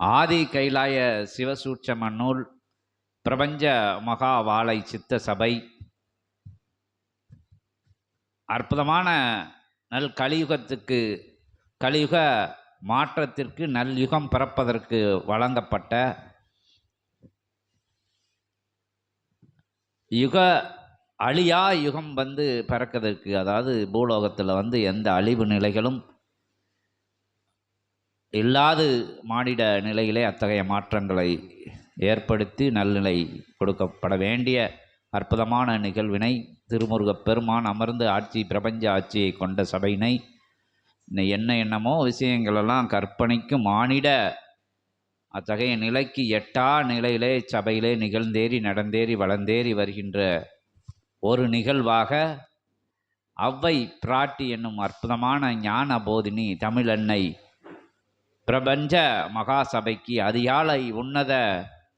ஆதி கைலாய சிவசூட்சம நூல் பிரபஞ்ச மகா வாழை சித்த சபை. அற்புதமான நல் கலியுகத்துக்கு கலியுக மாற்றத்திற்கு நல்யுகம் பிறப்பதற்கு வழங்கப்பட்ட யுக அழியா யுகம் வந்து பிறக்கிறதுக்கு அதாவது பூலோகத்தில் வந்து எந்த அழிவு நிலைகளும் இல்லாது மானிட நிலையிலே அத்தகைய மாற்றங்களை ஏற்படுத்தி நல்நிலை கொடுக்கப்பட வேண்டிய அற்புதமான நிகழ்வினை திருமுருகப் பெருமான் அமர்ந்து ஆட்சி பிரபஞ்ச ஆட்சியை கொண்ட சபையினை என்ன என்னமோ விஷயங்களெல்லாம் கற்பனைக்கு மானிட அத்தகைய நிலைக்கு எட்டா நிலையிலே சபையிலே நிகழ்ந்தேறி நடந்தேறி வளர்ந்தேறி வருகின்ற ஒரு நிகழ்வாக அவ்வை பிராட்டி என்னும் அற்புதமான ஞான போதினி தமிழன்னை பிரபஞ்ச மகாசபைக்கு அதிகாலை உன்னத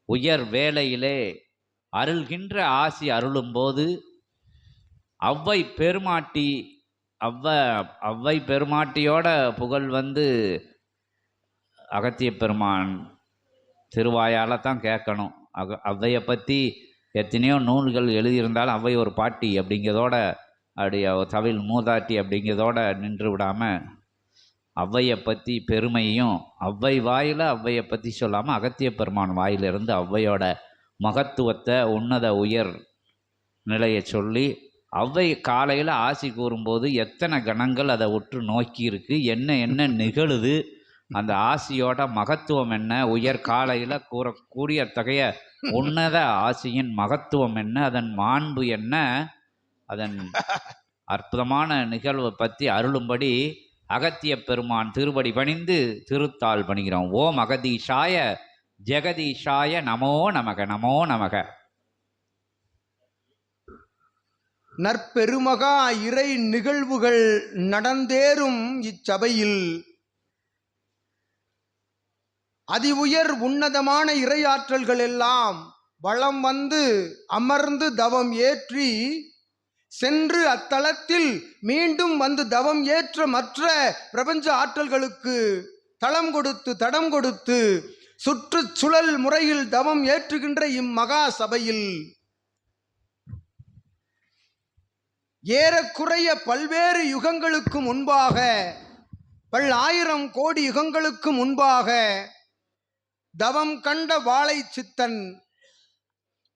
உயர் வேலையிலே அருள்கின்ற ஆசி அருளும்போது அவ்வை பெருமாட்டி அவ்வ அவ்வை பெருமாட்டியோட புகழ் வந்து அகத்திய பெருமான் திருவாயால் தான் கேட்கணும். அக அவ்வையை பற்றி எத்தனையோ நூல்கள் எழுதியிருந்தாலும் அவ்வை ஒரு பாட்டி அப்படிங்கிறதோட அப்படி தவில் மூதாட்டி அப்படிங்கிறதோட நின்று விடாமல் ஔவையை பற்றி பெருமையும் ஔவை வாயில் ஔவையை பற்றி சொல்லாமல் அகத்திய பெருமான் வாயிலிருந்து ஔவையோட மகத்துவத்தை உன்னத உயர் நிலையை சொல்லி ஔவை காலையில் ஆசி கூறும்போது எத்தனை கணங்கள் அதை உற்று நோக்கி இருக்கு என்ன என்ன நிகழுது அந்த ஆசியோட மகத்துவம் என்ன உயர் காலையில் கூறக்கூடிய அத்தகைய உன்னத ஆசியின் மகத்துவம் என்ன அதன் மாண்பு என்ன அதன் அற்புதமான நிகழ்வை பற்றி அருளும்படி அகத்திய பெருமான் திருவடி பணிந்து திருத்தாள் பணிகிறோம் ஓம் அகதீஷாய ஜெகதீஷாய நமோ நமக நமோ நமக. நற்பெருமகா இறை நிகழ்வுகள் நடந்தேறும் இச்சபையில். அதி உயர் உன்னதமான இறையாற்றல்கள் எல்லாம் வளம் வந்து அமர்ந்து தவம் ஏற்றி சென்று அத்தலத்தில் மீண்டும் வந்து தவம் ஏற்ற மற்ற பிரபஞ்ச ஆற்றல்களுக்கு தளம் கொடுத்து தடம் கொடுத்து சுற்றுச்சுழல் முறையில் தவம் ஏற்றுகின்ற இம்மகா சபையில் ஏறக்குறைய பல்வேறு யுகங்களுக்கு முன்பாக பல்லாயிரம் கோடி யுகங்களுக்கு முன்பாக தவம் கண்ட வாழை சித்தன்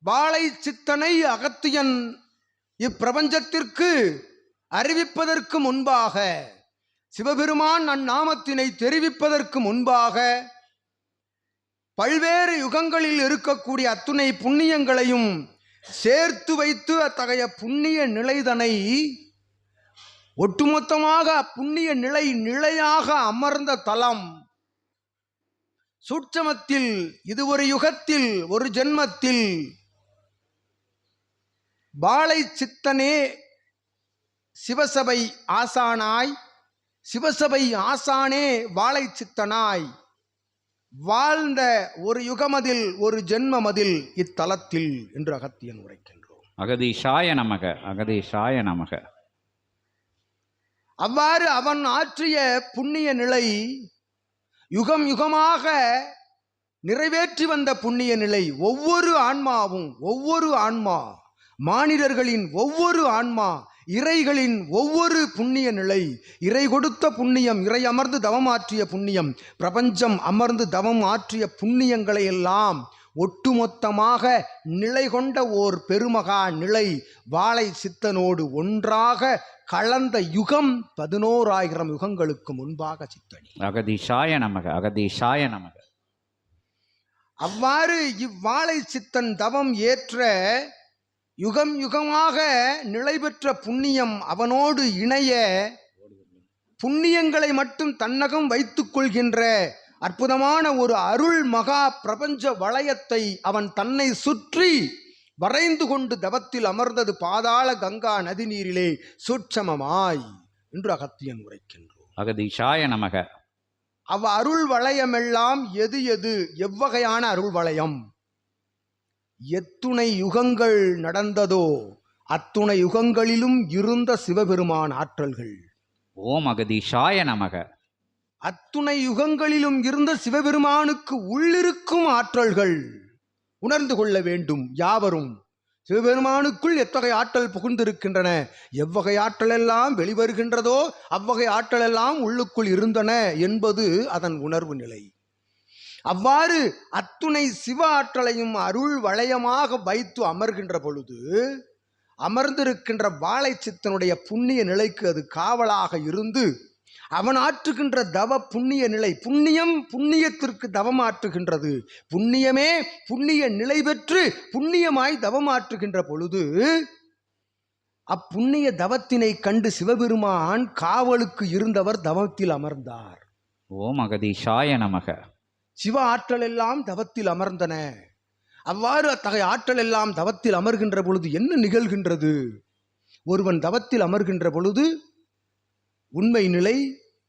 வாழை சித்தனை அகத்தியன் இப்பிரபஞ்சத்திற்கு அறிவிப்பதற்கு முன்பாக சிவபெருமான் அந்நாமத்தினை தெரிவிப்பதற்கு முன்பாக பல்வேறு யுகங்களில் இருக்கக்கூடிய அத்துணை புண்ணியங்களையும் சேர்த்து வைத்து அத்தகைய புண்ணிய நிலைதனை ஒட்டுமொத்தமாக புண்ணிய நிலை நிலையாக அமர்ந்த தலம். சூட்சமத்தில் இது ஒரு யுகத்தில் ஒரு ஜென்மத்தில் பாலை சித்தனே சிவசபை ஆசானாய் சிவசபை ஆசானே வாழை சித்தனாய் வாழ்ந்த ஒரு யுகமதில் ஒரு ஜென்மமதில் இத்தலத்தில் என்று அகத்தியன் உரைக்கின்றோம். அகதீஷாய நமக அகதீஷாய நமக. அவ்வாறு அவன் ஆற்றிய புண்ணிய நிலை யுகம் யுகமாக நிறைவேற்றி வந்த புண்ணிய நிலை ஒவ்வொரு ஆன்மாவும் ஒவ்வொரு ஆன்மா மானிடர்களின் ஒவ்வொரு ஆன்மா இறைகளின் ஒவ்வொரு புண்ணிய நிலை இறை கொடுத்த புண்ணியம் இறை அமர்ந்து தவம் ஆற்றிய புண்ணியம் பிரபஞ்சம் அமர்ந்து தவம் ஆற்றிய புண்ணியங்களை எல்லாம் ஒட்டுமொத்தமாக நிலை கொண்ட ஓர் பெருமகா நிலை வாழை சித்தனோடு ஒன்றாக கலந்த யுகம் பதினோராயிரம் யுகங்களுக்கு முன்பாக சித்தனி. அகதீஷாய நமக அகதீஷாய நமக. அவ்வாறு இவ்வாழை சித்தன் தவம் ஏற்ற யுகம் யுகமாக நிலை பெற்ற புண்ணியம் அவனோடு இணைய புண்ணியங்களை மட்டும் தன்னகம் வைத்துக் கொள்கின்ற அற்புதமான ஒரு அருள் மகா பிரபஞ்ச வளையத்தை அவன் தன்னை சுற்றி வரைந்து கொண்டு தவத்தில் அமர்ந்தது பாதாள கங்கா நதிநீரிலே சூட்சமமாய் என்று அகத்தியன் உரைக்கின்றோம் அகதீஷாய நமக. அவ் அருள் வளையமெல்லாம் எது எது? எவ்வகையான அருள் வளையம்? எத்துணை யுகங்கள் நடந்ததோ அத்துணை யுகங்களிலும் இருந்த சிவபெருமான் ஆற்றல்கள். ஓம் அகதீஷாய நமக. அத்துணை யுகங்களிலும் இருந்த சிவபெருமானுக்கு உள்ளிருக்கும் ஆற்றல்கள். உணர்ந்து கொள்ள வேண்டும் யாவரும். சிவபெருமானுக்குள் எத்தகைய ஆற்றல் புகுந்திருக்கின்றன? எவ்வகை ஆற்றல் எல்லாம் வெளிவருகின்றதோ அவ்வகை ஆற்றல் எல்லாம் உள்ளுக்குள் இருந்தன என்பது அதன் உணர்வு நிலை. அவ்வாறு அத்துணை சிவ ஆற்றலையும் அருள் வளையமாக வைத்து அமர்கின்ற பொழுது அமர்ந்திருக்கின்ற வாழை சித்தனுடைய புண்ணிய நிலைக்கு அது காவலாக இருந்து அவன் ஆற்றுகின்ற தவ புண்ணிய நிலை புண்ணியம் புண்ணியத்திற்கு தவமாற்றுகின்றது புண்ணியமே புண்ணிய நிலை பெற்று புண்ணியமாய் தவமாற்றுகின்ற பொழுது அப்புண்ணிய தவத்தினை கண்டு சிவபெருமான் காவலுக்கு இருந்தவர் தவத்தில் அமர்ந்தார். ஓம் அகதீஷாய நமக. சிவ ஆற்றல் எல்லாம் தவத்தில் அமர்ந்தன. அவ்வாறு அத்தகைய ஆற்றல் எல்லாம் தவத்தில் அமர்கின்ற பொழுது என்ன நிகழ்கின்றது? ஒருவன் தவத்தில் அமர்கின்ற பொழுது உண்மை நிலை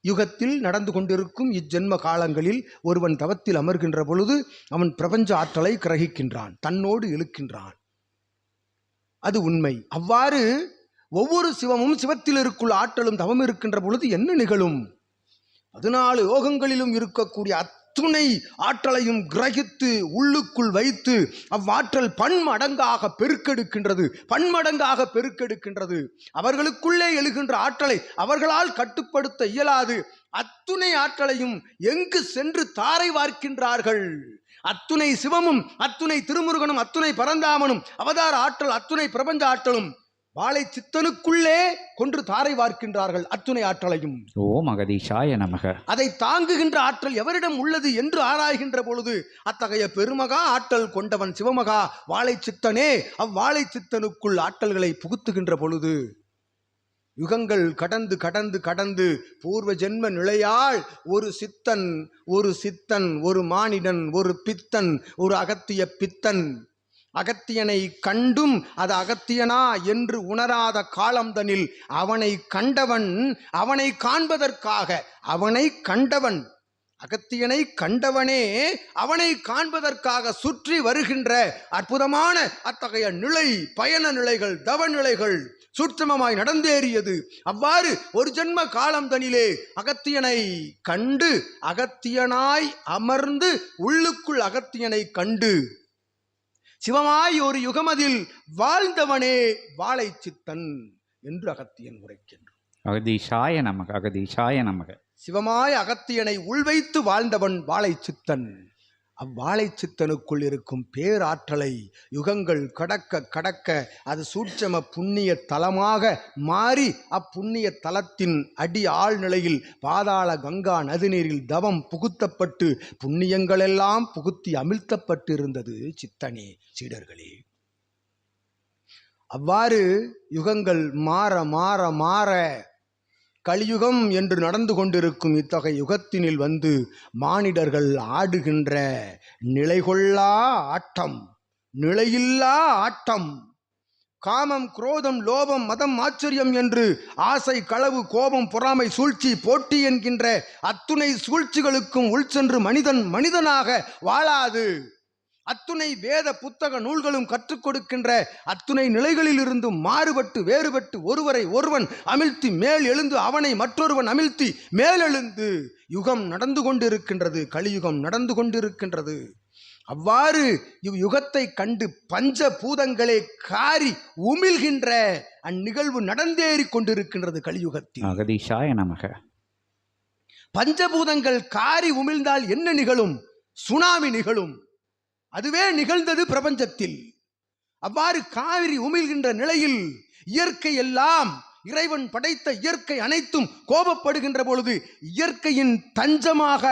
யுகத்தில் நடந்து கொண்டிருக்கும் இஜென்ம காலங்களில் ஒருவன் தவத்தில் அமர்கின்ற பொழுது அவன் பிரபஞ்ச ஆற்றலை கிரகிக்கின்றான் தன்னோடு இழுக்கின்றான். அது உண்மை. அவ்வாறு ஒவ்வொரு சிவமும் சிவத்தில் இருக்குள்ள ஆற்றலும் தவம் இருக்கின்ற பொழுது என்ன நிகழும்? பதினாலு யோகங்களிலும் இருக்கக்கூடிய அத்துணை ஆற்றலையும் கிரகித்து உள்ளுக்குள் வைத்து அவ்வாற்றல் பன்மடங்காக பெருக்கெடுக்கின்றது பன்மடங்காக பெருக்கெடுக்கின்றது. அவர்களுக்குள்ளே எழுகின்ற ஆற்றலை அவர்களால் கட்டுப்படுத்த இயலாது. அத்துணை ஆற்றலையும் எங்கு சென்று தாரை வார்க்கின்றார்கள்? அத்துணை சிவமும் அத்துணை திருமுருகனும் அத்துணை பரந்தாமனும் அவதார ஆற்றல் அத்துணை பிரபஞ்ச ஆற்றலும் வாழை சித்தனுக்குள்ளே கொன்று தாரை வார்க்கின்றார்கள் அத்துணை ஆற்றலையும். ஓம் அகதீஷாய நமக. அதை தாங்குகின்ற ஆற்றல் எவரிடம் உள்ளது என்று ஆராய்கின்ற பொழுது அத்தகைய பெருமகா ஆற்றல் கொண்டவன் சிவமகா வாழை சித்தனே அவ்வாழை சித்தனுக்குள் ஆற்றல்களை புகுத்துகின்ற பொழுது யுகங்கள் கடந்து கடந்து கடந்து பூர்வ ஜென்ம நிலையால் ஒரு சித்தன் ஒரு சித்தன் ஒரு மானிடன் ஒரு பித்தன் ஒரு அகத்திய பித்தன் அகத்தியனை கண்டும் அது அகத்தியனா என்று உணராத காலம்தனில் அவனை கண்டவன் அவனை காண்பதற்காக அவனை கண்டவன் அகத்தியனை கண்டவனே அவனை காண்பதற்காக சுற்றி வருகின்ற அற்புதமான அத்தகைய நிலை பயண நிலைகள் தவ நிலைகள் சூட்சமமாய் நடந்தேறியது. அவ்வாறு ஒரு ஜென்ம காலம் தனிலே அகத்தியனை கண்டு அகத்தியனாய் அமர்ந்து உள்ளுக்குள் அகத்தியனை கண்டு சிவமாய் ஒரு யுகமதில் வாழ்ந்தவனே வாழை சித்தன் என்று அகத்தியன் உரைக்கின்றான். அகதீஷாய நமக அகதீஷாய நமக. சிவமாய் அகத்தியனை உள்வைத்து வாழ்ந்தவன் வாழை சித்தன் அவ்வாழை சித்தனுக்குள் இருக்கும் பேராற்றலை யுகங்கள் கடக்க கடக்க அது சூட்சம புண்ணிய தலமாக மாறி அப்புண்ணிய தலத்தின் அடி ஆழ்நிலையில் பாதாள கங்கா நதிநீரில் தவம் புகுத்தப்பட்டு புண்ணியங்களெல்லாம் புகுத்தி அமிழ்த்தப்பட்டு இருந்தது சித்தனே சீடர்களே. அவ்வாறு யுகங்கள் மாற மாற மாற கலியுகம் என்று நடந்து கொண்டிருக்கும் இத்தகைய யுகத்தினில் வந்து மானிடர்கள் ஆடுகின்ற நிலைகொள்ளா ஆட்டம் நிலையில்லா ஆட்டம். காமம் குரோதம் லோபம் மதம் ஆச்சரியம் என்று ஆசை களவு கோபம் பொறாமை சூழ்ச்சி போட்டி என்கின்ற அத்துணை சூழ்ச்சிகளுக்கும் உள் சென்று மனிதன் மனிதனாக வாழாது. அத்துணை வேத புத்தக நூல்களும் கற்றுக் கொடுக்கின்ற அத்துணை நிலைகளில் இருந்தும் மாறுபட்டு வேறுபட்டு ஒருவரை ஒருவன் அமிழ்த்தி மேல் எழுந்து அவனை மற்றொருவன் அமிழ்த்தி மேலெழுந்து யுகம் நடந்து கொண்டிருக்கின்றது கலியுகம் நடந்து கொண்டிருக்கின்றது. அவ்வாறு இவ் யுகத்தை கண்டு பஞ்ச பூதங்களே காரி உமிழ்கின்ற அந்நிகழ்வு நடந்தேறி கொண்டிருக்கின்றது கலியுகத்தில். அகதீஷாய நமக. பஞ்சபூதங்கள் காரி உமிழ்ந்தால் என்ன நிகழும்? சுனாமி நிகழும். அதுவே நிகழ்ந்தது பிரபஞ்சத்தில். அவ்வாறு காவிரி உமிழ்கின்ற நிலையில் இயற்கை எல்லாம் இறைவன் படைத்த இயற்கை அனைத்தும் கோபப்படுகின்ற பொழுது இயற்கையின் தஞ்சமாக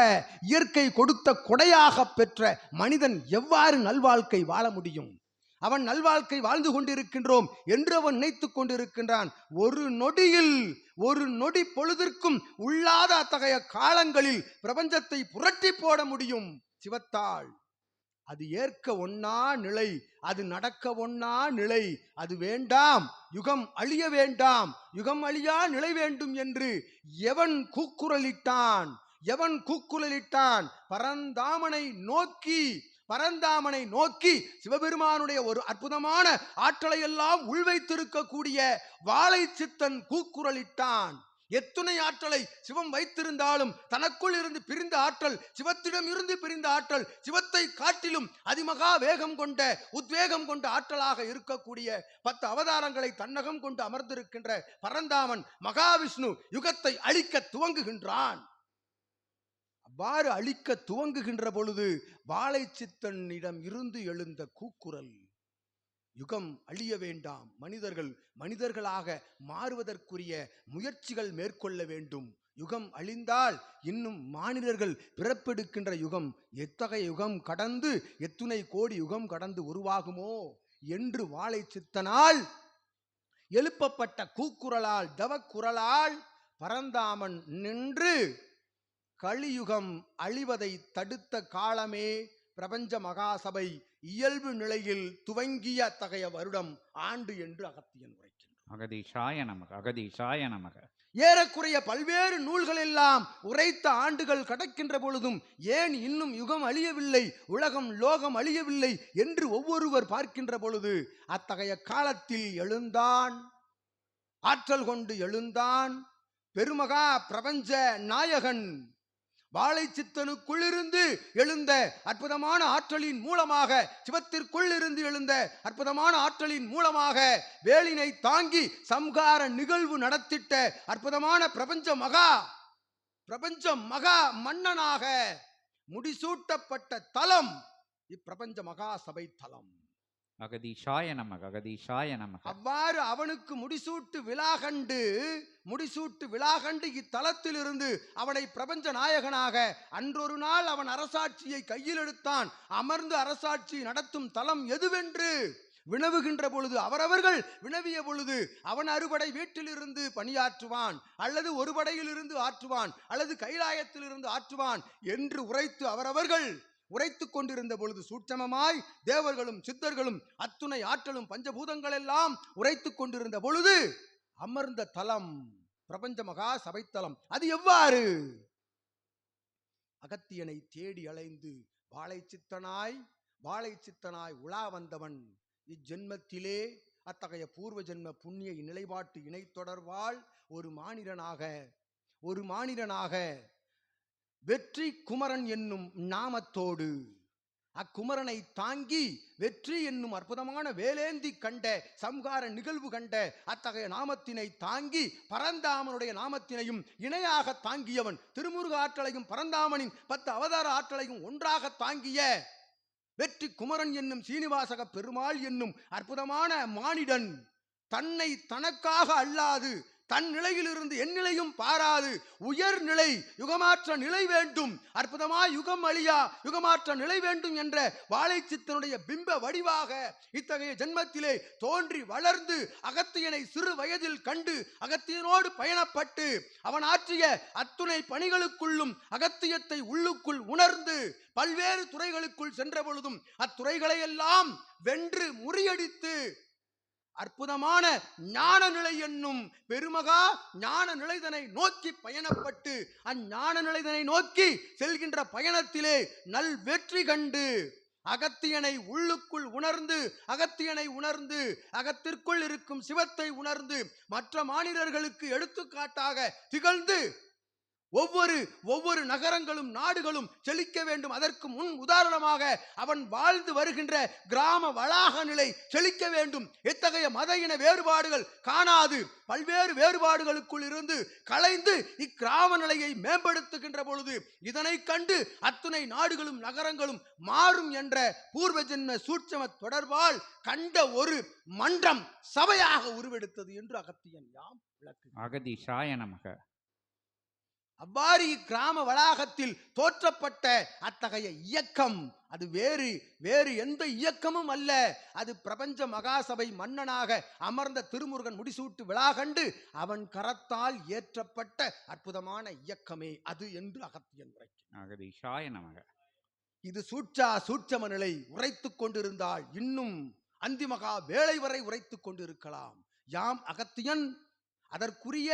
இயற்கை கொடுத்த கொடையாக பெற்ற மனிதன் எவ்வாறு நல்வாழ்க்கை வாழ முடியும்? அவன் நல்வாழ்க்கை வாழ்ந்து கொண்டிருக்கின்றோம் என்று அவன் நினைத்து கொண்டிருக்கின்றான். ஒரு நொடியில் ஒரு நொடி பொழுதிற்கும் உள்ளாத அத்தகைய காலங்களில் பிரபஞ்சத்தை புரட்டி போட முடியும். சிவத்தாள். அது ஏற்க ஒன்னா நிலை அது நடக்க ஒன்னா நிலை. அது வேண்டாம் யுகம் அழிய வேண்டாம் யுகம் அழியா நிலை வேண்டும் என்று எவன் கூக்குரலிட்டான் எவன் கூக்குரலிட்டான்? பரந்தாமனை நோக்கி பரந்தாமனை நோக்கி சிவபெருமானுடைய ஒரு அற்புதமான ஆற்றலை எல்லாம் உள்வைத்திருக்கக்கூடிய வாழை சித்தன் கூக்குரலிட்டான். எத்துணை ஆற்றலை சிவம் வைத்திருந்தாலும் தனக்குள் இருந்து பிரிந்த ஆற்றல் சிவத்திடம் இருந்து பிரிந்த ஆற்றல் சிவத்தை காட்டிலும் அதிமகா வேகம் கொண்ட உத்வேகம் கொண்ட ஆற்றலாக இருக்கக்கூடிய பத்து அவதாரங்களை தன்னகம் கொண்டு அமர்ந்திருக்கின்ற பரந்தாமன் மகாவிஷ்ணு யுகத்தை அழிக்க துவங்குகின்றான். அவ்வாறு அழிக்க துவங்குகின்ற பொழுது வாழைச்சித்தனிடம் இருந்து எழுந்த கூக்குரல். யுகம் அழிய வேண்டாம். மனிதர்கள் மனிதர்களாக மாறுவதற்குரிய முயற்சிகள் மேற்கொள்ள வேண்டும். யுகம் அழிந்தால் இன்னும் மானிடர்கள் பிறப்பெடுக்கின்ற யுகம் எத்தகைய யுகம் கடந்து எத்துணை கோடி யுகம் கடந்து உருவாகுமோ என்று வாழை சித்தனால் எழுப்பப்பட்ட கூக்குரலால் தவக்குரலால் பரந்தாமன் நின்று கலியுகம் அழிவதை தடுத்த காலமே பிரபஞ்ச மகாசபை இயல்பு நிலையில் துவங்கிய அத்தகைய வருடம் ஆண்டு என்று அகத்தியன் உரைக்கின்றார் அகதீஷாய நமக அகதீஷாய நமக. ஏறக்குறைய பல்வேறு நூல்கள் எல்லாம் உரைத்த ஆண்டுகள் கடக்கின்ற பொழுதும் ஏன் இன்னும் யுகம் அழியவில்லை உலகம் லோகம் அழியவில்லை என்று ஒவ்வொருவர் பார்க்கின்ற பொழுது அத்தகைய காலத்தில் எழுந்தான் ஆற்றல் கொண்டு எழுந்தான் பெருமகா பிரபஞ்ச நாயகன். வாழைச்சித்தனுக்குள்ளிருந்து எழுந்த அற்புதமான ஆற்றலின் மூலமாக சிவத்திற்குள் இருந்து எழுந்த அற்புதமான ஆற்றலின் மூலமாக வேலினை தாங்கி சம்ஹார நிகழ்வு நடத்திட்ட அற்புதமான பிரபஞ்ச மகா பிரபஞ்ச மகா மன்னனாக முடிசூட்டப்பட்ட தலம் இப்பிரபஞ்ச மகா சபை தலம். அகதீஷாய நமக அகதீஷாய நமக. அவ்வாறு அவனுக்கு முடிசூட்டு விழா கண்டு முடிசூட்டு விழாகண்டு இத்தலத்திலிருந்து அவனை பிரபஞ்ச நாயகனாக அன்றொரு நாள் அவன் அரசாட்சியை கையில் எடுத்தான். அமர்ந்து அரசாட்சி நடத்தும் தலம் எதுவென்று வினவுகின்ற பொழுது அவரவர்கள் வினவிய பொழுது அவன் அறுபடை வீட்டிலிருந்து பணியாற்றுவான் அல்லது ஒரு படையிலிருந்து ஆற்றுவான் அல்லது கைலாயத்திலிருந்து ஆற்றுவான் என்று உரைத்து அவரவர்கள் உரைத்துக் கொண்டிருந்த பொழுது சூட்சமமாய் தேவர்களும் சித்தர்களும் அத்துணை ஆற்றலும் பஞ்சபூதங்கள் எல்லாம் உரைத்து கொண்டிருந்த பொழுது அமர்ந்த தலம் பிரபஞ்ச மகா சபைத்தலம் அது எவ்வாறு? அகத்தியனை தேடி அலைந்து வாழை சித்தனாய் வாழை சித்தனாய் உலா வந்தவன். இஜென்மத்திலே அத்தகைய பூர்வ ஜென்ம புண்ணிய நிலைப்பாட்டு இணை தொடர்வாள் ஒரு மானிடனாக ஒரு மானிடனாக வெற்றி குமரன் என்னும் நாமத்தோடு. அக்குமரனை தாங்கி வெற்றி என்னும் அற்புதமான வேலேந்தி கண்ட சம்ஹார நிகழ்வு கண்ட அத்தகைய நாமத்தினை தாங்கி பரந்தாமனுடைய நாமத்தினையும் இணையாக தாங்கியவன் திருமுருக ஆற்றலையும் பரந்தாமனின் பத்து அவதார ஆற்றலையும் ஒன்றாக தாங்கிய வெற்றி குமரன் என்னும் சீனிவாசக பெருமாள் என்னும் அற்புதமான மானிடன் தன்னை தனக்காக அல்லாது தன் நிலையிலிருந்து என் நிலையும் பாராது. உயர்நிலை யுகமாற்ற நிலை வேண்டும். அற்புதமாய் யுகம் அழியா யுகமாற்ற நிலை வேண்டும் என்ற வாழைச்சித்தனுடைய பிம்ப வடிவாக இத்தகைய ஜென்மத்திலே தோன்றி வளர்ந்து அகத்தியனை சிறு வயதில் கண்டு அகத்தியனோடு பயணப்பட்டு அவன் ஆற்றிய அத்துணை பணிகளுக்குள்ளும் அகத்தியத்தை உள்ளுக்குள் உணர்ந்து பல்வேறு துறைகளுக்குள் சென்ற பொழுதும் அத்துறைகளையெல்லாம் வென்று முறியடித்து அற்புதமான ஞான நிலை என்னும் பெருமகா ஞான நிலைதனை நோக்கி பயணப்பட்டு அஞ்ஞான நிலைதனை நோக்கி செல்கின்ற பயணத்திலே நல் வெற்றி கண்டு அகத்தியனை உள்ளுக்குள் உணர்ந்து அகத்தியனை உணர்ந்து அகத்திற்குள் இருக்கும் சிவத்தை உணர்ந்து மற்ற மாநிலர்களுக்கு எடுத்துக்காட்டாக திகழ்ந்து ஒவ்வொரு ஒவ்வொரு நகரங்களும் நாடுகளும் செழிக்க வேண்டும். அதற்கு முன் உதாரணமாக அவன் வாழ்ந்து வருகின்ற கிராம வளாக நிலை செழிக்க வேண்டும். எத்தகைய மத இன வேறுபாடுகள் காணாது. பல்வேறு வேறுபாடுகளுக்குள் இருந்து கலைந்து இக்கிராம நிலையை மேம்படுத்துகின்ற பொழுது இதனை கண்டு அத்துணை நாடுகளும் நகரங்களும் மாறும் என்ற பூர்வ ஜென்ம சூட்சம தொடர்பால் கண்ட ஒரு மன்றம் சபையாக உருவெடுத்தது என்று அகத்தியன் யாம் விளக்கு அகதி சாயனமாக அவ்வாறு இக்கிராம வளாகத்தில் தோற்றப்பட்ட அத்தகைய இயக்கம் அது வேறு வேறு எந்த இயக்கமும் அல்ல. அது பிரபஞ்ச மகாசபை மன்னனாக அமர்ந்த திருமுருகன் முடிசூட்டு விழா கண்டு அவன் கரத்தால் ஏற்றப்பட்ட அற்புதமான இயக்கமே அது என்று அகத்தியன் உரைக்கிறான். இது சூட்சா சூட்சம நிலை உரைத்துக் கொண்டிருந்தால் இன்னும் அந்திமகா வேளை வரை உரைத்துக் கொண்டிருக்கலாம். யாம் அகத்தியன் அதற்குரிய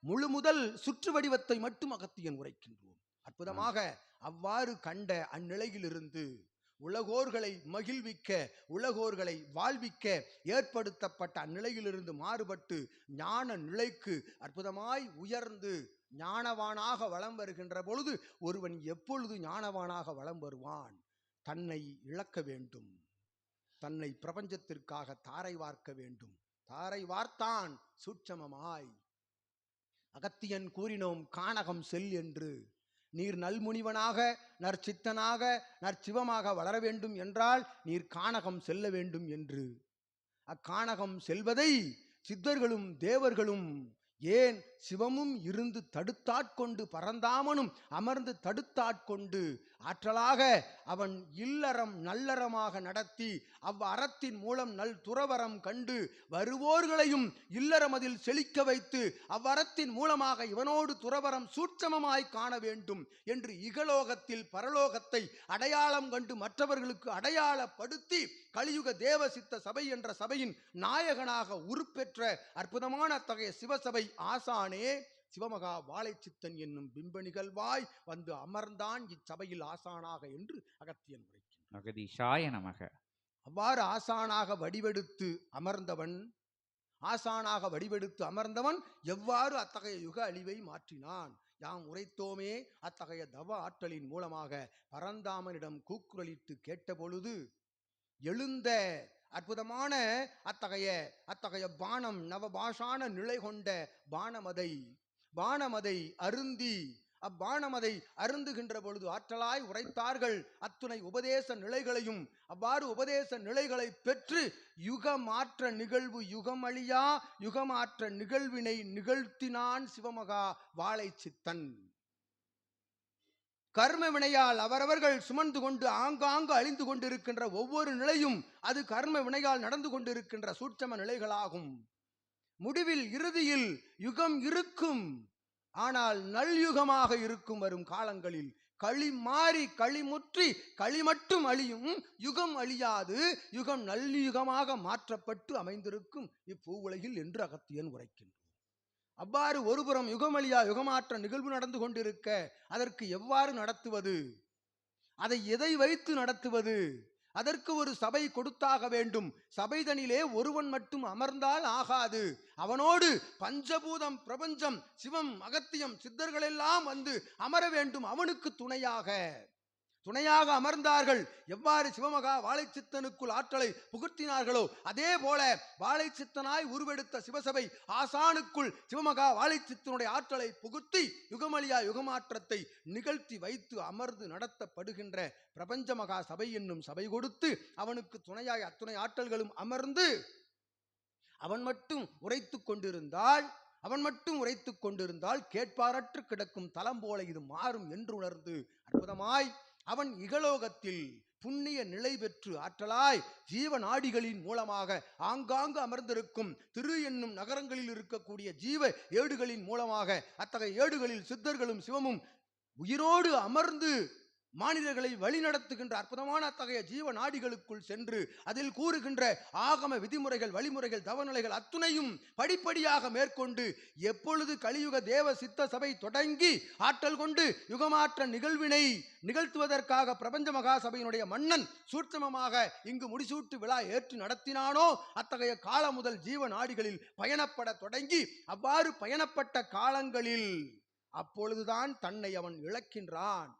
முழு முதல் சுற்று வடிவத்தை மட்டும் அகத்தியன் உரைக்கின்றோம். அற்புதமாக அவ்வாறு கண்ட அந்நிலையிலிருந்து உலகோர்களை மகிழ்விக்க உலகோர்களை வாழ்விக்க ஏற்படுத்தப்பட்ட அந்நிலையிலிருந்து மாறுபட்டு ஞான நிலைக்கு அற்புதமாய் உயர்ந்து ஞானவானாக வலம் வருகின்ற பொழுது ஒருவன் எப்பொழுது ஞானவானாக வலம் வருவான்? தன்னை இழக்க வேண்டும். தன்னை பிரபஞ்சத்திற்காக தாரை வார்க்க வேண்டும். தாரை வார்த்தான் சூட்சமமாய். அகத்தியன் கூறினோம் கானகம் செல் என்று. நீர் நல்முனிவனாக நற்சித்தனாக நற்சிவமாக வளர வேண்டும் என்றால் நீர் கானகம் செல்ல வேண்டும் என்று. அக்கானகம் செல்வதை சித்தர்களும் தேவர்களும் ஏன் சிவமும் இருந்து தடுத்தாட்கொண்டு பரந்தாமனும் அமர்ந்து தடுத்தாட்கொண்டு ஆற்றலாக அவன் இல்லறம் நல்லறமாக நடத்தி அவ்வறத்தின் மூலம் நல் துறவரம் கண்டு வருவோர்களையும் இல்லறம் அதில் செழிக்க வைத்து அவ்வறத்தின் மூலமாக இவனோடு துறவரம் சூட்சமமாய் காண வேண்டும் என்று இகலோகத்தில் பரலோகத்தை அடையாளம் கண்டு மற்றவர்களுக்கு அடையாளப்படுத்தி கலியுக தேவசித்த சபை என்ற சபையின் நாயகனாக உருப்பெற்ற அற்புதமான அத்தகைய சிவசபை ஆசானே சிவமகா வாழைச்சித்தன் என்னும் பிம்ப நிகழ்வாய் வந்து அமர்ந்தான் இச்சபையில் ஆசானாக என்று அகத்தியன் உரைக்கின்றான். அகதீஷாய நமக. அவ்வாறு ஆசானாக வடிவெடுத்து அமர்ந்தவன் ஆசானாக வடிவெடுத்து அமர்ந்தவன் எவ்வாறு அத்தகைய யுக அழிவை மாற்றினான்? யாம் உரைத்தோமே அத்தகைய தவ ஆற்றலின் மூலமாக பரந்தாமனிடம் கூக்குரலிட்டு கேட்டபொழுது எழுந்த அற்புதமான அத்தகைய அத்தகைய பானம் நவபாஷான நிலை கொண்ட பானமதை பானமதை அருந்தி. அப்பானமதை அருந்துகின்ற பொழுது ஆற்றலாய் உரைத்தார்கள் அத்துணை உபதேச நிலைகளையும். அவ்வாறு உபதேச நிலைகளை பெற்று யுகமாற்ற நிகழ்வு யுகமழியா யுகமாற்ற நிகழ்வினை நிகழ்த்தினான் சிவமகா வாழை சித்தன் கர்ம வினையால் அவரவர்கள் சுமந்து கொண்டு ஆங்காங்கு அழிந்து கொண்டிருக்கின்ற ஒவ்வொரு நிலையும் அது கர்ம வினையால் நடந்து கொண்டிருக்கின்ற சூட்சம நிலைகளாகும். முடிவில் இறுதியில் யுகம் இருக்கும். ஆனால் நல்யுகமாக இருக்கும் வரும் காலங்களில் களி மாறி களி முற்றி களி மட்டும் அழியும். யுகம் அழியாது. யுகம் நல்யுகமாக மாற்றப்பட்டு அமைந்திருக்கும். இப்பூவுலகில் என்று அகத்தியன் உரைக்கின்றோம் அவ்வாறு ஒருபுறம் யுகமழியா யுகமாற்ற நிகழ்வு நடந்து கொண்டிருக்க அதற்கு எவ்வாறு நடத்துவது? அதை எதை வைத்து நடத்துவது? அதற்கு ஒரு சபை கொடுத்தாக வேண்டும். சபைதனிலே ஒருவன் மட்டும் அமர்ந்தால் ஆகாது. அவனோடு பஞ்சபூதம் பிரபஞ்சம் சிவம் அகத்தியம் சித்தர்களெல்லாம் வந்து அமர வேண்டும். அவனுக்கு துணையாக. துணையாக அமர்ந்தார்கள். எவ்வாறு சிவமகா வாழைச்சித்தனுக்குள் ஆற்றலை புகுத்தினார்களோ அதே போல வாழைச்சித்தனாய் உருவெடுத்த சிவசபை ஆசானுக்குள் சிவமகா வாழைச்சித்தனுடைய ஆற்றலை புகுத்தி யுகமலியா யுகமாற்றத்தை நிகழ்த்தி வைத்து அமர்ந்து நடத்தப்படுகின்ற பிரபஞ்ச மகா சபை என்னும் சபை கொடுத்து அவனுக்கு துணையாய் அத்துணை ஆற்றல்களும் அமர்ந்து அவன் மட்டும் உரைத்து கொண்டிருந்தால் அவன் மட்டும் உரைத்து கொண்டிருந்தால் கேட்பாரற்று கிடக்கும் தலம் போல இது மாறும் என்று உணர்ந்து அற்புதமாய் அவன் இகலோகத்தில் புண்ணிய நிலை பெற்று ஆற்றலாய் ஜீவ நாடிகளின் மூலமாக ஆங்காங்கு அமர்ந்திருக்கும் திரு என்னும் நகரங்களில் இருக்கக்கூடிய ஜீவ ஏடுகளின் மூலமாக அத்தகைய ஏடுகளில் சித்தர்களும் சிவமும் உயிரோடு அமர்ந்து மாநிலர்களை வழிநடத்துகின்ற அற்புதமான அத்தகைய ஜீவ நாடிகளுக்குள் சென்று அதில் கூறுகின்ற ஆகம விதிமுறைகள் வழிமுறைகள் தவநிலைகள் அத்துணையும் படிப்படியாக மேற்கொண்டு எப்பொழுது கலியுக தேவ சித்த சபை தொடங்கி ஆற்றல் கொண்டு யுகமாற்ற நிகழ்வினை நிகழ்த்துவதற்காக பிரபஞ்ச மகா சபையினுடைய மன்னன் சூட்சமமாக இங்கு முடிசூட்டு விழா ஏற்று நடத்தினானோ அத்தகைய காலம் முதல் ஜீவ நாடிகளில் பயணப்பட தொடங்கி அவ்வாறு பயணப்பட்ட காலங்களில் அப்பொழுதுதான் தன்னை அவன் இழக்கின்றான்.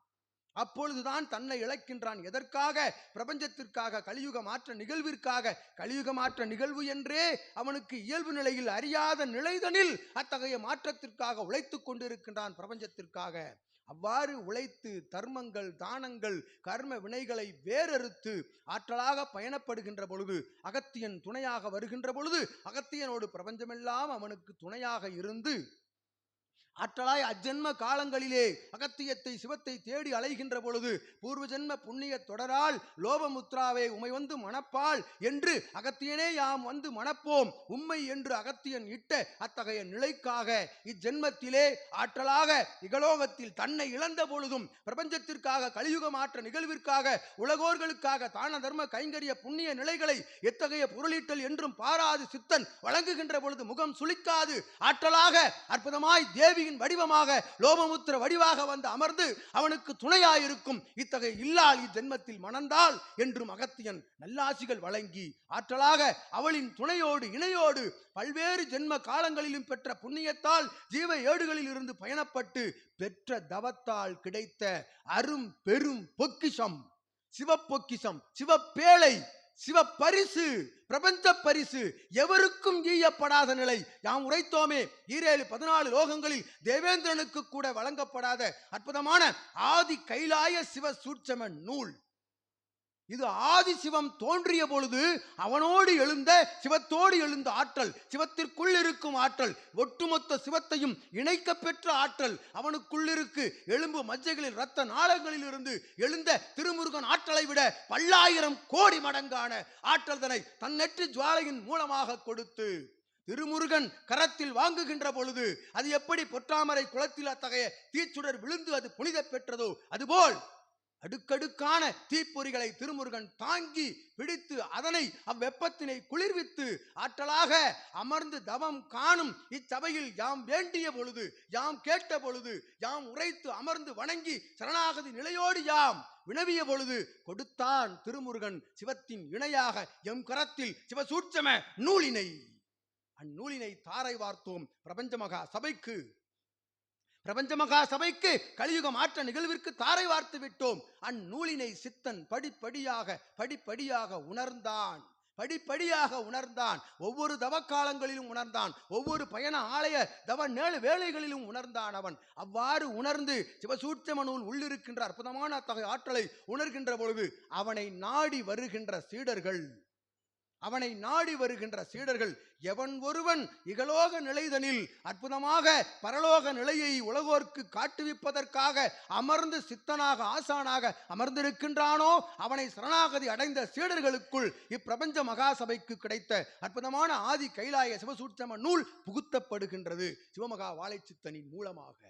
அப்பொழுதுதான் தன்னை இழக்கின்றான். எதற்காக? பிரபஞ்சத்திற்காக கலியுக மாற்ற நிகழ்விற்காக. கலியுக மாற்ற நிகழ்வு என்றே அவனுக்கு இயல்பு நிலையில் அறியாத நிலைதனில் அத்தகைய மாற்றத்திற்காக உழைத்து கொண்டிருக்கின்றான் பிரபஞ்சத்திற்காக. அவ்வாறு உழைத்து தர்மங்கள் தானங்கள் கர்ம வினைகளை வேறறுத்து ஆற்றலாக பயணப்படுகின்ற பொழுது அகத்தியன் துணையாக வருகின்ற பொழுது அகத்தியனோடு பிரபஞ்சமெல்லாம் அவனுக்கு துணையாக இருந்து ஆற்றலாய் அஜென்ம காலங்களிலே அகத்தியத்தை சிவத்தை தேடி அலைகின்ற பொழுது பூர்வ ஜென்ம புண்ணிய தொடரால் லோபமுத்ராவே உமை வந்து மணப்பாள் என்று அகத்தியனே யாம் வந்து மணப்போம். உம்மை என்று அகத்தியன் இட்ட அத்தகைய நிலைக்காக இஜென்மத்திலே ஆற்றலாக இகலோகத்தில் தன்னை இழந்த பொழுதும் பிரபஞ்சத்திற்காக கலியுக மாற்ற நிகழ்விற்காக உலகோர்களுக்காக தான தர்ம கைங்கரிய புண்ணிய நிலைகளை எத்தகைய பொருளீட்டல் என்றும் பாராது சித்தன் வழங்குகின்ற பொழுது முகம் சுளிக்காது. ஆற்றலாக அற்புதமாய் தேவி குழந்தையின் வடிவமாக லோபமுத்திர வடிவாக வந்து அமர்ந்து அவனுக்கு துணையாயிருக்கும் இத்தகைய இல்லால் இஜென்மத்தில் மணந்தால் என்றும் அகத்தியன் நல்லாசிகள் வழங்கி ஆற்றலாக அவளின் துணையோடு இணையோடு பல்வேறு ஜென்ம காலங்களிலும் பெற்ற புண்ணியத்தால் ஜீவ ஏடுகளில் இருந்து பயணப்பட்டு பெற்ற தவத்தால் கிடைத்த அரும் பெரும் பொக்கிஷம் சிவப்பொக்கிஷம் சிவப்பேழை சிவ பரிசு பிரபஞ்ச பரிசு எவருக்கும் ஈயப்படாத நிலை. யாம் உரைத்தோமே ஈரேழு பதினாலு லோகங்களில் தேவேந்திரனுக்கு கூட வழங்கப்படாத அற்புதமான ஆதி கைலாய சிவ சூட்சம நூல். இது ஆதி சிவம் தோன்றிய பொழுது அவனோடு எழுந்த சிவத்தோடு எழுந்த ஆற்றல் சிவத்திற்குள் இருக்கும் ஆற்றல் ஒட்டுமொத்த சிவத்தையும் இணைக்க பெற்ற ஆற்றல் அவனுக்குள்ளிருக்கு எலும்பு மஜ்ஜைகளில் இரத்த நாளங்களில் இருந்து எழுந்த திருமுருகன் ஆற்றலை விட பல்லாயிரம் கோடி மடங்கான ஆற்றல் தன்னை ஜுவாலையின் மூலமாக கொடுத்து திருமுருகன் கரத்தில் வாங்குகின்ற பொழுது அது எப்படி பொற்றாமரை குளத்தில் அத்தகைய தீச்சுடர் விழுந்து அது புனித பெற்றதோ அதுபோல் அடுக்கடுக்கான தீப்பொறிகளை திருமுருகன் தாங்கி பிடித்து அதனை அவ்வெப்பத்தினை குளிர்வித்து ஆற்றலாக அமர்ந்து தவம் காணும் இச்சபையில் யாம் வேண்டிய பொழுது யாம் கேட்ட பொழுது யாம் உரைத்து அமர்ந்து வணங்கி சரணாகதி நிலையோடு யாம் வினவிய பொழுது கொடுத்தான் திருமுருகன் சிவத்தின் இணையாக எம் கரத்தில் சிவசூட்சம நூலினை. அந்நூலினை தாரை வார்த்தோம் பிரபஞ்ச மகா சபைக்கு. பிரபஞ்ச மகா சபைக்கு கலியுக மாற்ற நிகழ்விற்கு தாரை வார்த்து விட்டோம். அந்நூலினை சித்தன் படிப்படியாக படிப்படியாக உணர்ந்தான். படிப்படியாக உணர்ந்தான். ஒவ்வொரு தவக்காலங்களிலும் உணர்ந்தான். ஒவ்வொரு பயண ஆலய தவ நேழு வேலைகளிலும் உணர்ந்தான் அவன். அவ்வாறு உணர்ந்து சிவசூட்சம நூல் உள்ளிருக்கின்ற அற்புதமான அத்தகைய ஆற்றலை உணர்கின்ற பொழுது அவனை நாடி வருகின்ற சீடர்கள் அவனை நாடி வருகின்ற சீடர்கள் எவன் ஒருவன் இகலோக நிலைதனில் அற்புதமாக பரலோக நிலையை உலகோர்க்கு காட்டுவிப்பதற்காக அமர்ந்து சித்தனாக ஆசானாக அமர்ந்திருக்கின்றானோ அவனை சரணாகதி அடைந்த சீடர்களுக்குள் இப்பிரபஞ்ச மகாசபைக்கு கிடைத்த அற்புதமான ஆதி கைலாய சிவசூட்சம நூல் புகுத்தப்படுகின்றது. சிவமகா வாழைச்சித்தனின் மூலமாக.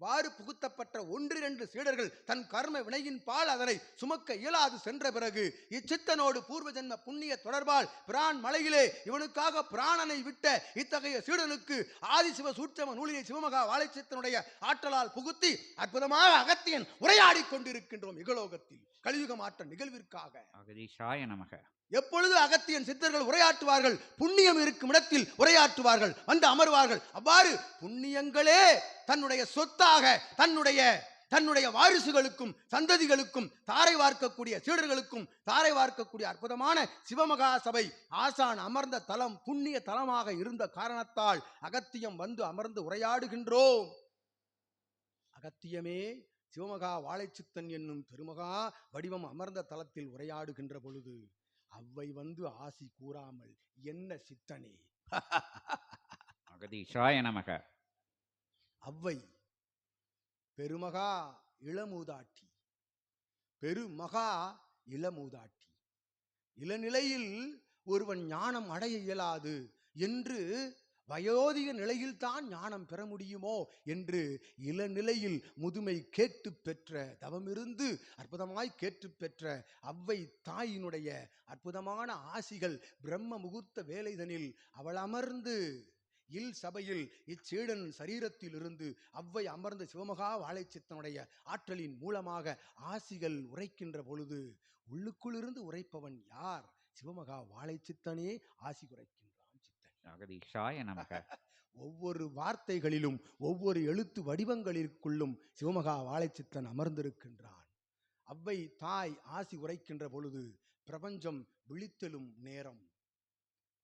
அவ்வாறு புகுத்தப்பட்ட ஒன்றிரண்டு சீடர்கள் தன் கர்ம வினையின் பால் அதனை சுமக்க இயலாது சென்ற பிறகு இச்சித்தனோடு பூர்வ ஜென்ம புண்ணிய தொடர்பால் பிரான் மலையிலே இவனுக்காக பிராணனை விட்ட இத்தகைய சீடனுக்கு ஆதிசிவ சூட்சம நூலினை சிவமகா வாழைச்சித்தனுடைய ஆற்றலால் புகுத்தி அற்புதமாக அகத்தியன் உரையாடி கொண்டிருக்கின்றோம் இகலோகத்தில். கலியுக மாற்ற நிகழ்விற்காக. அகதீஷாய நமக. எப்பொழுது அகத்தியன் சித்தர்கள் உரையாற்றுவார்கள் புண்ணியம் இருக்கும் இடத்தில் உரையாற்றுவார்கள் வந்து அமர்வார்கள் அவ்வாறு புண்ணியங்களே தன்னுடைய சொத்தாக தன்னுடைய தன்னுடைய வாரிசுகளுக்கும் சந்ததிகளுக்கும் தாரை வார்க்கக்கூடிய சீடர்களுக்கும் தாரை வார்க்கக்கூடிய அற்புதமான சிவமகா சபை ஆசான் அமர்ந்த தலம் புண்ணிய தலமாக இருந்த காரணத்தால் அகத்தியம் வந்து அமர்ந்து உரையாடுகின்றோம். அகத்தியமே சிவமகா வாழைச்சித்தன் என்னும் பெருமகா வடிவம் அமர்ந்த தலத்தில் உரையாடுகின்ற பொழுது அவ்வை வந்து ஆசி கூறாமல் என்ன சித்தனே? அகதீஷாய நமக. அவ்வை பெருமகா இளமூதாட்டி பெருமகா இளமூதாட்டி இளநிலையில் ஒருவன் ஞானம் அடைய இயலாது என்று வயோதிக நிலையில்தான் ஞானம் பெற முடியுமோ என்று இளநிலையில் முதுமை கேட்டு பெற்ற தவமிருந்து அற்புதமாய் கேட்டு பெற்ற அவ்வை தாயினுடைய அற்புதமான ஆசிகள் பிரம்ம முகூர்த்த வேலைதனில் அவள் அமர்ந்து இல் சபையில் இச்சீடன் சரீரத்திலிருந்து அவ்வை அமர்ந்த சிவமகா வாழைச்சித்தனுடைய ஆற்றலின் மூலமாக ஆசிகள் உரைக்கின்ற பொழுது உள்ளுக்குள் இருந்து உரைப்பவன் யார்? சிவமகா வாழைச்சித்தனே ஆசி குறைக்கின்றான் சித்தன் நமக. ஒவ்வொரு வார்த்தைகளிலும் ஒவ்வொரு எழுத்து வடிவங்களிற்குள்ளும் சிவமகா வாழைச்சித்தன் அமர்ந்திருக்கின்றான். அவ்வை தாய் ஆசி உரைக்கின்ற பொழுது பிரபஞ்சம் விழித்தெழும் நேரம்.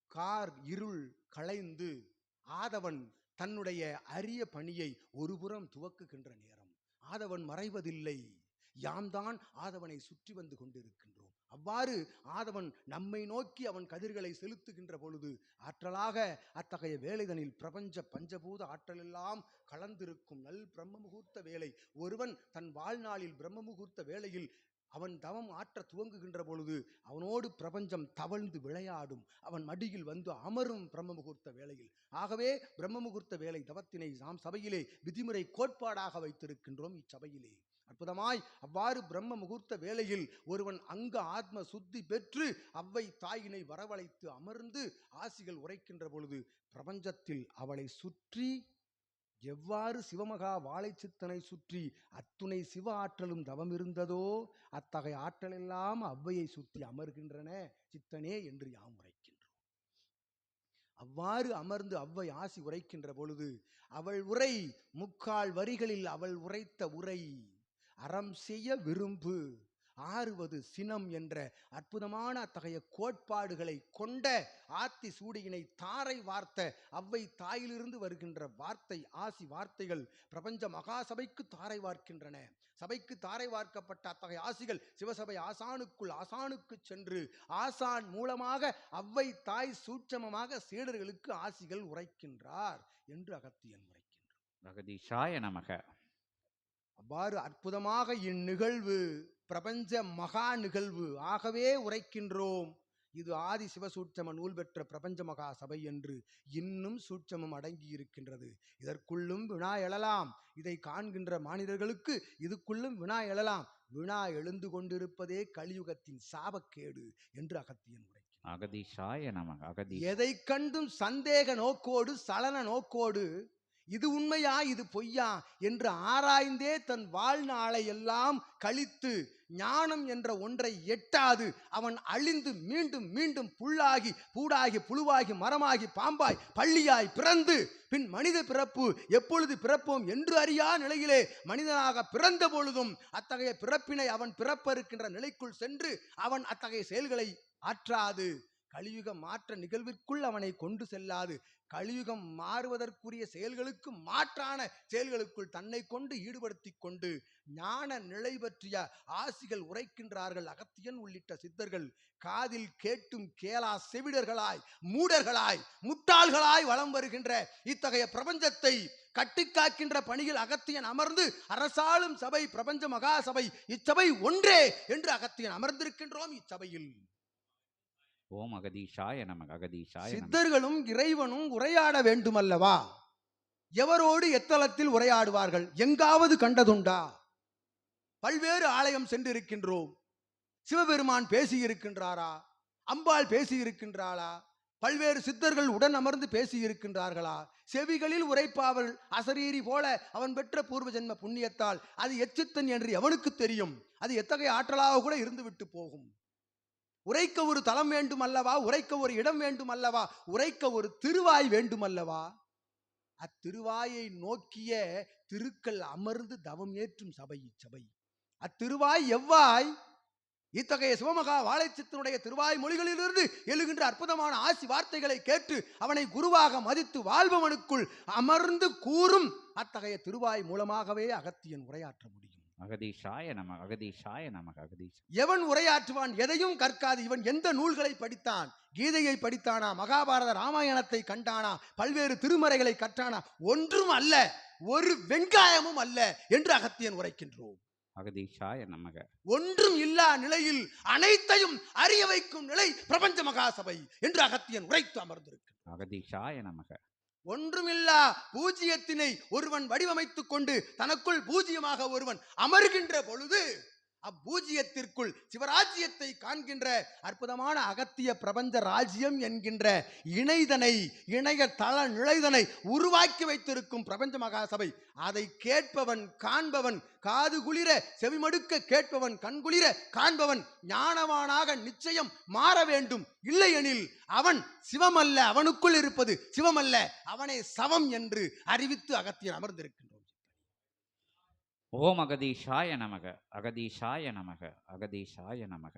கார் இருள் களைந்து ஆதவன் தன்னுடைய அரிய பணியை ஒருபுறம் துவக்குகின்ற நேரம். ஆதவன் மறைவதில்லை. யாம் தான் ஆதவனை சுற்றி வந்து கொண்டிருக்கின்றோம் அவ்வாறு ஆதவன் நம்மை நோக்கி அவன் கதிர்களை செலுத்துகின்ற பொழுது ஆற்றலாக அத்தகைய வேலைதனில் பிரபஞ்ச பஞ்சபூத ஆற்றலெல்லாம் கலந்திருக்கும் நல் பிரம்ம முகூர்த்த வேலை. ஒருவன் தன் வாழ்நாளில் பிரம்ம முகூர்த்த வேளையில் அவன் தவம் ஆற்ற துவங்குகின்ற பொழுது அவனோடு பிரபஞ்சம் தவழ்ந்து விளையாடும். அவன் மடியில் வந்து அமரும் பிரம்ம முகூர்த்த வேளையில். ஆகவே பிரம்ம முகூர்த்த வேலை தவத்தினை நாம் சபையிலே விதிமுறை கோட்பாடாக வைத்திருக்கின்றோம் இச்சபையிலே. அற்புதமாய் அவ்வாறு பிரம்ம முகூர்த்த வேளையில் ஒருவன் அங்க ஆத்ம சுத்தி பெற்று அவ்வை தாயினை வரவழைத்து அமர்ந்து ஆசிகள் உரைக்கின்ற பொழுது பிரபஞ்சத்தில் அவளை சுற்றி எவ்வாறு சிவமகா வாழைச்சித்தனை சுற்றி அத்துணை சிவ ஆற்றலும் தவம் இருந்ததோ அத்தகைய ஆற்றலெல்லாம் அவ்வையை சுற்றி அமர்கின்றன சித்தனே என்று யாம் உரைக்கின்றோம். அவ்வாறு அமர்ந்து அவ்வை ஆசி உரைக்கின்ற பொழுது அவள் உரை முக்கால் வரிகளில் அவள் உரைத்த உரை அறம் செய்ய விரும்பு. ஆறுவது சினம் என்ற அற்புதமான அத்தகைய கோட்பாடுகளை கொண்ட ஆத்தி சூடியினை தாரை வார்த்த அவ்வை தாயிலிருந்து வருகின்ற வார்த்தை ஆசி வார்த்தைகள் பிரபஞ்ச மகாசபைக்கு தாரை வார்க்கின்றன. சபைக்கு தாரை வார்க்கப்பட்ட அத்தகைய ஆசிகள் சிவசபை ஆசானுக்குள் ஆசானுக்கு சென்று ஆசான் மூலமாக அவ்வை தாய் சூட்சமமாக சீடர்களுக்கு ஆசிகள் உரைக்கின்றார் என்று அகத்தியன் உரைக்கின்றார் நமக. அவ்வாறு அற்புதமாக இந்நிகழ்வு பிரபஞ்ச மகா நிகழ்வு ஆகவே உரைக்கின்றோம். இது ஆதி சிவசூட்சம நூல் பெற்ற பிரபஞ்ச மகா சபை என்று இன்னும் சூட்சமம் அடங்கி இருக்கின்றது. இதற்குள்ளும் வினா எழலாம். இதை காண்கின்ற மானிடர்களுக்கு இதுக்குள்ளும் வினா எழலாம். வினா எழுந்து கொண்டிருப்பதே கலியுகத்தின் சாபக்கேடு என்று அகத்தியன் உரைக்கிறார் அகதீஷாய நமக அகதீ எதை கண்டும் சந்தேக நோக்கோடு சலன நோக்கோடு இது உண்மையா இது பொய்யா என்று ஆராய்ந்தே தன் வாழ்நாளை எல்லாம் கழித்து ஞானம் என்ற ஒன்றை எட்டாது. அவன் அழிந்து மீண்டும் மீண்டும் புல்லாகி பூடாகி புழுவாகி மரமாகி பாம்பாய் பள்ளியாய் பிறந்து பின் மனித பிறப்பு எப்பொழுது பிறப்போம் என்று அறியா நிலையிலே மனிதனாக பிறந்த பொழுதும் அத்தகைய பிறப்பினை அவன் பிறப்ப இருக்கின்ற நிலைக்குள் சென்று அவன் அத்தகைய செயல்களை ஆற்றாது. கலியுக மாற்ற நிகழ்விற்குள் அவனை கொண்டு செல்லாது. கலியுகம் மாறுவதற்குரிய செயல்களுக்கு மாற்றான செயல்களுக்குள் தன்னை கொண்டு ஈடுபடுத்தி கொண்டு ஞான நிலை பற்றிய ஆசிகள் உரைக்கின்றார்கள் அகத்தியன் உள்ளிட்ட சித்தர்கள். காதில் கேட்டும் கேளா செவிடர்களாய் மூடர்களாய் முட்டாள்களாய் வலம் வருகின்ற இத்தகைய பிரபஞ்சத்தை கட்டிக்காக்கின்ற பணியில் அகத்தியன் அமர்ந்து அரசாளும் சபை பிரபஞ்ச மகா சபை இச்சபை ஒன்றே என்று அகத்தியன் அமர்ந்திருக்கின்றோம் இச்சபையில். ஓம் அகதீஷாய நமக அகதீஷாய சித்தர்களும் இறைவனும் உரையாட வேண்டுமல்லவா? எவரோடு எத்தலத்தில் உரையாடுவார்கள்? எங்காவது கண்டதுண்டா? பல்வேறு ஆலயம் சென்றிருக்கின்றோம். சிவபெருமான் பேசியிருக்கின்றாரா? அம்பாள் பேசியிருக்கின்றாளா? பல்வேறு சித்தர்கள் உடன் அமர்ந்து பேசியிருக்கின்றார்களா? செவிகளில் உரைப்பாவல் அசரீரி போல அவன் பெற்ற பூர்வ ஜென்ம புண்ணியத்தால் அது எச்சித்தன் என்று எவனுக்கு தெரியும்? அது எத்தகைய ஆற்றலாக கூட இருந்துவிட்டு போகும். உரைக்க ஒரு தலம் வேண்டும் அல்லவா உரைக்க ஒரு இடம் வேண்டும் அல்லவா உரைக்க ஒரு திருவாய் வேண்டும் அல்லவா அத்திருவாயை நோக்கிய திருக்கள் அமர்ந்து தவம் ஏற்றும் சபை இச்சபை. அத்திருவாய் எவ்வாய்? இத்தகைய சிவமகா வாழைச்சித்தனுடைய திருவாய் மொழிகளிலிருந்து எழுகின்ற அற்புதமான ஆசி வார்த்தைகளை கேட்டு அவனை குருவாக மதித்து வாழ்பவனுக்குள் அமர்ந்து கூறும் அத்தகைய திருவாய் மூலமாகவே அகத்தியன் உரையாற்ற முடியும். அகதீஷாய நமக அகதீஷாய நமக அகதீஷ. எவன் உரையாற்றுவான் எதையும் கற்காது இவன் எந்த நூல்களை படித்தான்? கீதையை படித்தானா? மகாபாரத ராமாயணத்தை கண்டானா? பல்வேறு திருமறைகளை கற்றானா? ஒன்றும் அல்ல ஒரு வெங்காயமும் அல்ல என்று அகத்தியன் உரைக்கின்றோம். அகதீஷாய நமக. ஒன்றும் இல்லா நிலையில் அனைத்தையும் அறிய வைக்கும் நிலை பிரபஞ்ச மகாசபை என்று அகத்தியன் உரைத்து அமர்ந்திருக்கிறார் அகதீஷாய நமக. ஒன்றுமில்லா பூஜ்யத்தினை ஒருவன் வடிவமைத்துக் கொண்டு தனக்குள் பூஜ்யமாக ஒருவன் அமர்கின்ற பொழுது அப்பூஜ்யத்திற்குள் சிவராஜ்யத்தை காண்கின்ற அற்புதமான அகத்திய பிரபஞ்ச ராஜ்யம் என்கின்ற இணைதனை இணைய தள நிலைதனை உருவாக்கி வைத்திருக்கும் பிரபஞ்ச மகாசபை அதை கேட்பவன் காண்பவன் காது குளிர செவிமடுக்க கேட்பவன் கண்குளிர காண்பவன் ஞானவானாக நிச்சயம் மாற வேண்டும். இல்லையெனில் அவன் சிவமல்ல அவனுக்குள் இருப்பது சிவமல்ல அவனே சவம் என்று அறிவித்து அகத்தியன் அமர்ந்திருக்கின்றான் ஓம் அகதீஷாய நமக அகதீஷாய நமக அகதீஷாய நமக